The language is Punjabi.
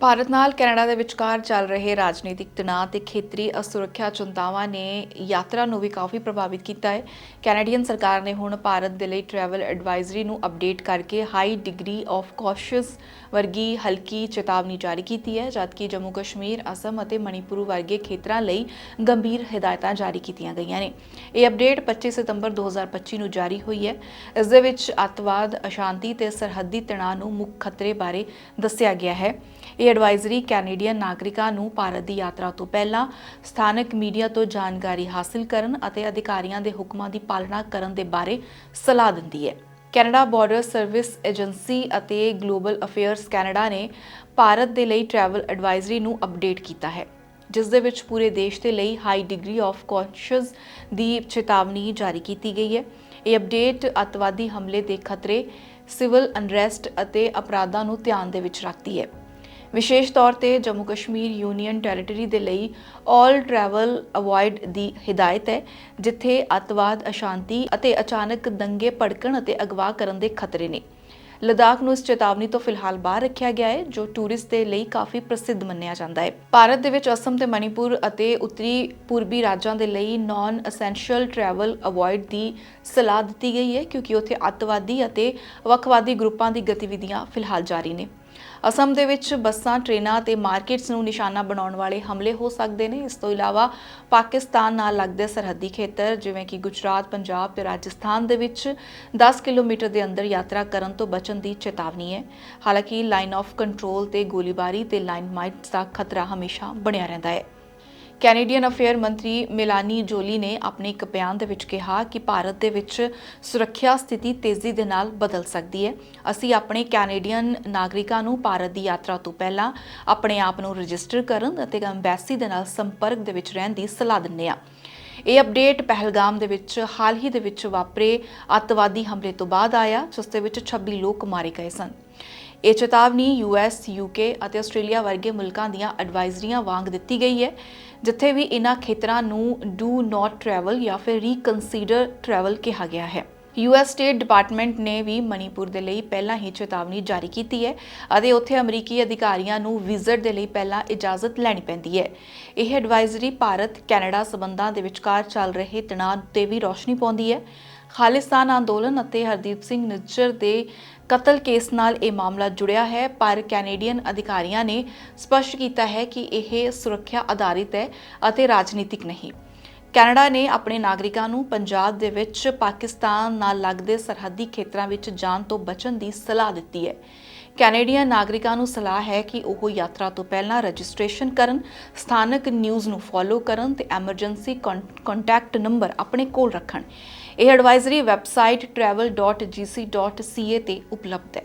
ਭਾਰਤ ਨਾਲ ਕੈਨੇਡਾ ਦੇ ਵਿਚਕਾਰ ਚੱਲ ਰਹੇ ਰਾਜਨੀਤਿਕ ਤਣਾਅ ਤੇ ਖੇਤਰੀ ਅਸੁਰੱਖਿਆ ਚਿੰਤਾਵਾਂ ਨੇ ਯਾਤਰਾ ਨੂੰ ਵੀ ਕਾਫੀ ਪ੍ਰਭਾਵਿਤ ਕੀਤਾ ਹੈ। ਕੈਨੇਡੀਅਨ ਸਰਕਾਰ ਨੇ ਹੁਣ ਭਾਰਤ ਦੇ ਲਈ ਟਰੈਵਲ ਐਡਵਾਈਜ਼ਰੀ ਨੂੰ ਅਪਡੇਟ ਕਰਕੇ ਹਾਈ ਡਿਗਰੀ ਆਫ ਕੌਸ਼ੀਅਸ ਵਰਗੀ ਹਲਕੀ ਚੇਤਾਵਨੀ ਜਾਰੀ ਕੀਤੀ ਹੈ, ਜਦਕਿ ਜੰਮੂ ਕਸ਼ਮੀਰ, ਅਸਮ ਅਤੇ ਮਣੀਪੁਰ ਵਰਗੇ ਖੇਤਰਾਂ ਲਈ ਗੰਭੀਰ ਹਦਾਇਤਾਂ ਜਾਰੀ ਕੀਤੀਆਂ ਗਈਆਂ ਨੇ। ਇਹ ਅਪਡੇਟ 25 ਸਤੰਬਰ 2025 ਨੂੰ ਜਾਰੀ ਹੋਈ ਹੈ। ਇਸ ਦੇ ਵਿੱਚ ਅੱਤਵਾਦ, ਅਸ਼ਾਂਤੀ ਤੇ ਸਰਹੱਦੀ ਤਣਾਅ ਨੂੰ ਮੁੱਖ ਖਤਰੇ ਬਾਰੇ ਦੱਸਿਆ ਗਿਆ ਹੈ। ਇਹ ਐਡਵਾਈਜ਼ਰੀ ਕੈਨੇਡੀਅਨ ਨਾਗਰਿਕਾਂ ਨੂੰ ਭਾਰਤ ਦੀ ਯਾਤਰਾ ਤੋਂ ਪਹਿਲਾਂ ਸਥਾਨਕ ਮੀਡੀਆ ਤੋਂ ਜਾਣਕਾਰੀ ਹਾਸਲ ਕਰਨ ਅਤੇ ਅਧਿਕਾਰੀਆਂ ਦੇ ਹੁਕਮਾਂ ਦੀ ਪਾਲਣਾ ਕਰਨ ਦੇ ਬਾਰੇ ਸਲਾਹ ਦਿੰਦੀ ਹੈ। ਕੈਨੇਡਾ ਬਾਰਡਰ ਸਰਵਿਸ ਏਜੰਸੀ ਅਤੇ ਗਲੋਬਲ ਅਫੇਅਰਸ ਕੈਨੇਡਾ ਨੇ ਭਾਰਤ ਦੇ ਲਈ ਟਰੈਵਲ ਐਡਵਾਈਜ਼ਰੀ ਨੂੰ ਅਪਡੇਟ ਕੀਤਾ ਹੈ, ਜਿਸ ਦੇ ਵਿੱਚ ਪੂਰੇ ਦੇਸ਼ ਦੇ ਲਈ ਹਾਈ ਡਿਗਰੀ ਆਫ ਕੌਸ਼ੀਅਸ ਦੀ ਚੇਤਾਵਨੀ ਜਾਰੀ ਕੀਤੀ ਗਈ ਹੈ। ਇਹ ਅਪਡੇਟ ਅੱਤਵਾਦੀ ਹਮਲੇ ਦੇ ਖਤਰੇ ਸਿਵਲ ਅਨਰੈਸਟ ਅਤੇ ਅਪਰਾਧਾਂ ਨੂੰ ਧਿਆਨ ਦੇ ਵਿੱਚ ਰੱਖਦੀ ਹੈ। ਵਿਸ਼ੇਸ਼ ਤੌਰ ਤੇ ਜੰਮੂ ਕਸ਼ਮੀਰ ਯੂਨੀਅਨ ਟੈਰੀਟਰੀ ਦੇ ਲਈ 올 ਟਰੈਵਲ ਅਵੋਇਡ ਦੀ ਹਦਾਇਤ ਹੈ, ਜਿੱਥੇ ਅੱਤਵਾਦ, ਅਸ਼ਾਂਤੀ ਅਤੇ ਅਚਾਨਕ ਦੰਗੇ ਭੜਕਣ ਅਤੇ ਅਗਵਾ ਕਰਨ ਦੇ ਖਤਰੇ ਨੇ। ਲਦਾਖ ਨੂੰ ਇਸ ਚੇਤਾਵਨੀ ਤੋਂ ਫਿਲਹਾਲ ਬਾਹਰ ਰੱਖਿਆ ਗਿਆ ਹੈ, ਜੋ ਟੂਰਿਸਟ ਦੇ ਲਈ ਕਾਫੀ ਪ੍ਰਸਿੱਧ ਮੰਨਿਆ ਜਾਂਦਾ ਹੈ। ਭਾਰਤ ਦੇ ਵਿੱਚ ਅਸਮ ਤੇ ਮਣੀਪੁਰ ਅਤੇ ਉੱਤਰੀ ਪੂਰਬੀ ਰਾਜਾਂ ਦੇ ਲਈ ਨਾਨ ਅਸੈਂਸ਼ੀਅਲ ਟਰੈਵਲ ਅਵੋਇਡ ਦੀ ਸਲਾਹ ਦਿੱਤੀ ਗਈ ਹੈ, ਕਿਉਂਕਿ ਉੱਥੇ ਅੱਤਵਾਦੀ ਅਤੇ ਵੱਖਵਾਦੀ ਗਰੁੱਪਾਂ ਦੀ ਗਤੀਵਿਧੀਆਂ ਫਿਲਹਾਲ ਜਾਰੀ ਨੇ। ਅਸਮ ਦੇ ਵਿੱਚ ਬੱਸਾਂ, ਟ੍ਰੇਨਾਂ ਤੇ ਮਾਰਕੀਟਸ ਨੂੰ ਨਿਸ਼ਾਨਾ ਬਣਾਉਣ ਵਾਲੇ ਹਮਲੇ ਹੋ ਸਕਦੇ ਨੇ। ਇਸ ਤੋਂ ਇਲਾਵਾ ਪਾਕਿਸਤਾਨ ਨਾਲ ਲੱਗਦੇ ਸਰਹੱਦੀ ਖੇਤਰ, ਜਿਵੇਂ ਕਿ ਗੁਜਰਾਤ, ਪੰਜਾਬ ਤੇ ਰਾਜਸਥਾਨ ਦੇ ਵਿੱਚ 10 ਕਿਲੋਮੀਟਰ ਦੇ ਅੰਦਰ ਯਾਤਰਾ ਕਰਨ ਤੋਂ ਬਚਣ ਦੀ ਚੇਤਾਵਨੀ ਹੈ। ਹਾਲਾਂਕਿ ਲਾਈਨ ਆਫ ਕੰਟਰੋਲ ਤੇ ਗੋਲੀਬਾਰੀ ਤੇ ਲਾਈਨ ਮਾਈਟਸ ਦਾ ਖਤਰਾ ਹਮੇਸ਼ਾ ਬਣਿਆ ਰਹਿੰਦਾ ਹੈ। ਕੈਨੇਡੀਅਨ ਅਫੇਅਰ ਮੰਤਰੀ ਮਿਲਾਨੀ ਜੋਲੀ ਨੇ ਆਪਣੇ ਇੱਕ ਬਿਆਨ ਦੇ ਵਿੱਚ ਕਿਹਾ ਕਿ ਭਾਰਤ ਦੇ ਵਿੱਚ ਸੁਰੱਖਿਆ ਸਥਿਤੀ ਤੇਜ਼ੀ ਦੇ ਨਾਲ ਬਦਲ ਸਕਦੀ ਹੈ। ਅਸੀਂ ਆਪਣੇ ਕੈਨੇਡੀਅਨ ਨਾਗਰਿਕਾਂ ਨੂੰ ਭਾਰਤ ਦੀ ਯਾਤਰਾ ਤੋਂ ਪਹਿਲਾਂ ਆਪਣੇ ਆਪ ਨੂੰ ਰਜਿਸਟਰ ਕਰਨ ਅਤੇ ਐਮਬੈਸੀ ਦੇ ਨਾਲ ਸੰਪਰਕ ਦੇ ਵਿੱਚ ਰਹਿਣ ਦੀ ਸਲਾਹ ਦਿੰਦੇ ਹਾਂ। ਇਹ ਅਪਡੇਟ ਪਹਿਲਗਾਮ ਦੇ ਵਿੱਚ ਹਾਲ ਹੀ ਦੇ ਵਿੱਚ ਵਾਪਰੇ ਅੱਤਵਾਦੀ ਹਮਲੇ ਤੋਂ ਬਾਅਦ ਆਇਆ, ਜਿਸ ਦੇ ਵਿੱਚ 26 ਲੋਕ ਮਾਰੇ ਗਏ ਸਨ। ਇਹ ਚੇਤਾਵਨੀ ਯੂਐਸ ਯੂਕੇ ਅਤੇ ਆਸਟ੍ਰੇਲੀਆ ਵਰਗੇ ਮੁਲਕਾਂ ਦੀਆਂ ਐਡਵਾਈਜ਼ਰੀਆਂ ਵਾਂਗ ਦਿੱਤੀ ਗਈ ਹੈ, ਜਿੱਥੇ ਵੀ ਇਨ੍ਹਾਂ ਖੇਤਰਾਂ ਨੂੰ ਡੂ ਨਾਟ ਟਰੈਵਲ ਜਾਂ ਫਿਰ ਰੀਕਨਸੀਡਰ ਟਰੈਵਲ ਕਿਹਾ ਗਿਆ ਹੈ। ਯੂਐਸ ਸਟੇਟ ਡਿਪਾਰਟਮੈਂਟ ਨੇ ਵੀ ਮਣੀਪੁਰ ਦੇ ਲਈ ਪਹਿਲਾਂ ਹੀ ਚੇਤਾਵਨੀ ਜਾਰੀ ਕੀਤੀ ਹੈ ਅਤੇ ਉੱਥੇ ਅਮਰੀਕੀ ਅਧਿਕਾਰੀਆਂ ਨੂੰ ਵਿਜ਼ਿਟ ਦੇ ਲਈ ਪਹਿਲਾਂ ਇਜਾਜ਼ਤ ਲੈਣੀ ਪੈਂਦੀ ਹੈ। ਇਹ ਐਡਵਾਈਜ਼ਰੀ ਭਾਰਤ ਕੈਨੇਡਾ ਸਬੰਧਾਂ ਦੇ ਵਿਚਕਾਰ ਚੱਲ ਰਹੇ ਤਣਾਅ ਤੇ ਵੀ ਰੋਸ਼ਨੀ ਪਾਉਂਦੀ ਹੈ। ਖਾਲਿਸਤਾਨ ਅੰਦੋਲਨ ਅਤੇ ਹਰਦੀਪ ਸਿੰਘ ਨਿੱਜਰ ਦੇ ਕਤਲ ਕੇਸ ਨਾਲ ਇਹ ਮਾਮਲਾ ਜੁੜਿਆ ਹੈ, ਪਰ ਕੈਨੇਡੀਅਨ ਅਧਿਕਾਰੀਆਂ ਨੇ ਸਪਸ਼ਟ ਕੀਤਾ ਹੈ ਕਿ ਇਹ ਸੁਰੱਖਿਆ ਆਧਾਰਿਤ ਹੈ ਅਤੇ ਰਾਜਨੀਤਿਕ ਨਹੀਂ। ਕੈਨੇਡਾ ਨੇ ਆਪਣੇ ਨਾਗਰਿਕਾਂ ਨੂੰ ਪੰਜਾਬ ਦੇ ਵਿੱਚ ਪਾਕਿਸਤਾਨ ਨਾਲ ਲੱਗਦੇ ਸਰਹੱਦੀ ਖੇਤਰਾਂ ਵਿੱਚ ਜਾਣ ਤੋਂ ਬਚਣ ਦੀ ਸਲਾਹ ਦਿੱਤੀ ਹੈ। ਕੈਨੇਡੀਅਨ ਨਾਗਰਿਕਾਂ ਨੂੰ ਸਲਾਹ ਹੈ ਕਿ ਉਹ ਯਾਤਰਾ ਤੋਂ ਪਹਿਲਾਂ ਰਜਿਸਟ੍ਰੇਸ਼ਨ ਕਰਨ, ਸਥਾਨਕ ਨਿਊਜ਼ ਨੂੰ ਫੋਲੋ ਕਰਨ ਤੇ ਐਮਰਜੈਂਸੀ ਕੰਟੈਕਟ ਨੰਬਰ ਆਪਣੇ ਕੋਲ ਰੱਖਣ। ਇਹ ਐਡਵਾਈਜ਼ਰੀ ਵੈਬਸਾਈਟ travel.gc.ca ਤੇ ਉਪਲਬਧ ਹੈ।